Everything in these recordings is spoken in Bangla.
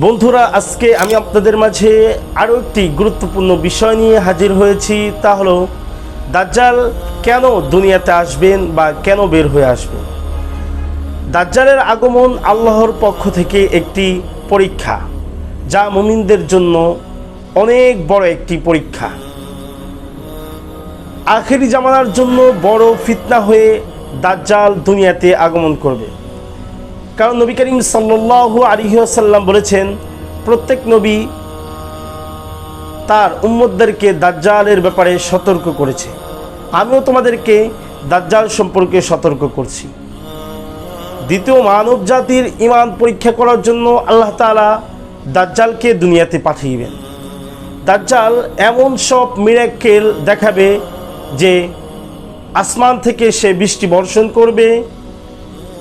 বন্ধুরা, আজকে আমি আপনাদের মাঝে আরও একটি গুরুত্বপূর্ণ বিষয় নিয়ে হাজির হয়েছি। তা হলো, দাজ্জাল কেন দুনিয়াতে আসবেন বা কেন বের হয়ে আসবেন? দাজ্জালের আগমন আল্লাহর পক্ষ থেকে একটি পরীক্ষা, যা মুমিনদের জন্য অনেক বড় একটি পরীক্ষা। আখেরি জামানার জন্য বড় ফিতনা হয়ে দাজ্জাল দুনিয়াতে আগমন করবে। কারণ নবী করিম সাল্লাল্লাহু আলাইহি ওয়াসাল্লাম বলেছেন, প্রত্যেক নবী তার উম্মতদেরকে দাজ্জালের ব্যাপারে সতর্ক করেছে। আমিও তোমাদেরকে দাজ্জাল সম্পর্কে সতর্ক করছি। দ্বিতীয় মানব জাতির ইমান পরীক্ষা করার জন্য আল্লাহ তাআলা দাজ্জালকে দুনিয়াতে পাঠিয়েবেন। দাজ্জাল এমন সব মিরাক্কেল দেখাবে যে আসমান থেকে সে বৃষ্টি বর্ষণ করবে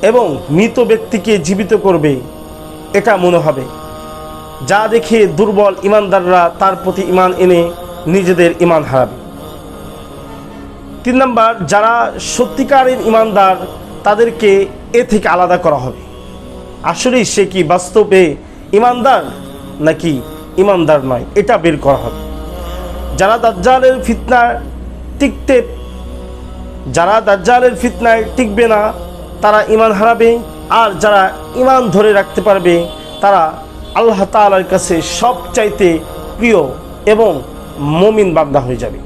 এবং মৃত ব্যক্তিকে জীবিত করবে। এটা মনে হবে। যা দেখে দুর্বল ইমানদাররা তার প্রতি ইমান এনে নিজেদের ইমান হারাবে। তিন নম্বর, যারা সত্যিকারের ইমানদার তাদেরকে এ থেকে আলাদা করা হবে। আসলেই সে কি বাস্তবে ইমানদার নাকি ইমানদার নয়, এটা বের করা হবে। যারা দাজ্জালের ফিতনায় টিকতে যারা দাজ্জালের ফিতনায় টিকবে না তারা ইমান হারাবে, আর যারা ইমান ধরে রাখতে পারবে, তারা আল্লাহ তালার কাছে সব চাইতে প্রিয় এবং মমিন বান্দা হয়ে যাবে।